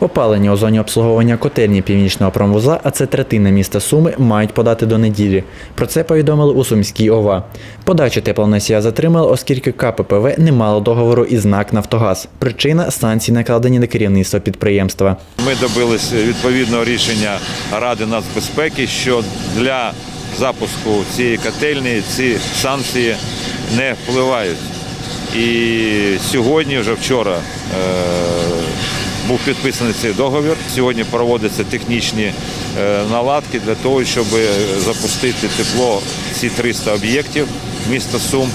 Опалення у зоні обслуговування котельні північного промвузла, а це третина міста Суми, мають подати до неділі. Про це повідомили у Сумській ОВА. Подачу теплоносія затримали, оскільки КППВ не мало договору із НАК Нафтогаз. Причина санкції накладені на керівництво підприємства. Ми добились відповідного рішення Ради нацбезпеки, що для запуску цієї котельні ці санкції не впливають. І сьогодні, вже вчора, е, був підписаний цей договір. Сьогодні проводяться технічні е, наладки для того, щоб запустити тепло ці 300 об'єктів міста Сум е,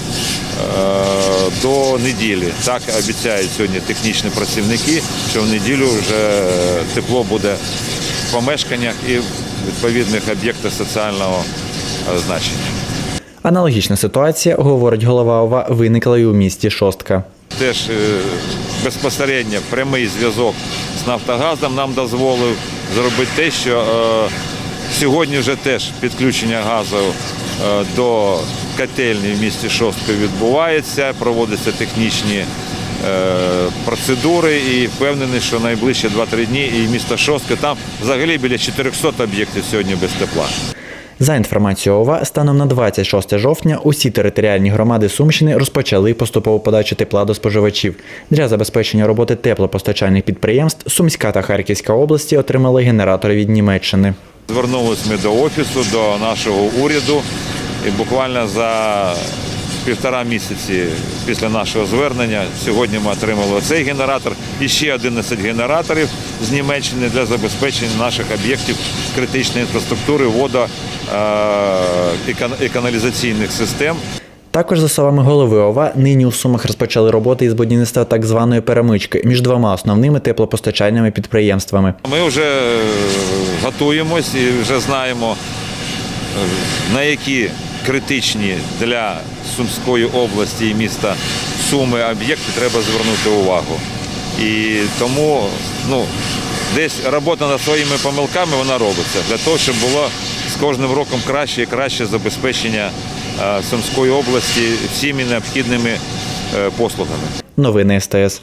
до неділі. Так обіцяють сьогодні технічні працівники, що в неділю вже тепло буде в помешканнях і в відповідних об'єктах соціального е, значення. Аналогічна ситуація, говорить голова ОВА, виникла і у місті Шостка. Теж е, безпосередньо прямий зв'язок з Нафтогазом нам дозволив зробити те, що е, сьогодні вже теж підключення газу е, до котельні в місті Шостка відбувається, проводяться технічні процедури і впевнений, що найближчі 2-3 дні і місто Шостка там взагалі біля 400 об'єктів сьогодні без тепла. За інформацією ОВА, станом на 26 жовтня усі територіальні громади Сумщини розпочали поступову подачу тепла до споживачів. Для забезпечення роботи теплопостачальних підприємств Сумська та Харківська області отримали генератори від Німеччини. Звернулись ми до офісу, до нашого уряду, і буквально за півтора місяці після нашого звернення сьогодні ми отримали цей генератор і ще 11 генераторів з Німеччини для забезпечення наших об'єктів критичної інфраструктури, водо і каналізаційних систем. Також, за словами голови ОВА, нині у Сумах розпочали роботи із будівництва так званої перемички між двома основними теплопостачальними підприємствами. Ми вже е, готуємось і вже знаємо, е, на які критичні для Сумської області і міста Суми об'єкти треба звернути увагу. І тому ну, десь робота над своїми помилками вона робиться для того, щоб було з кожним роком краще і краще забезпечення е, Сумської області всіми необхідними е, послугами. Новини СТС.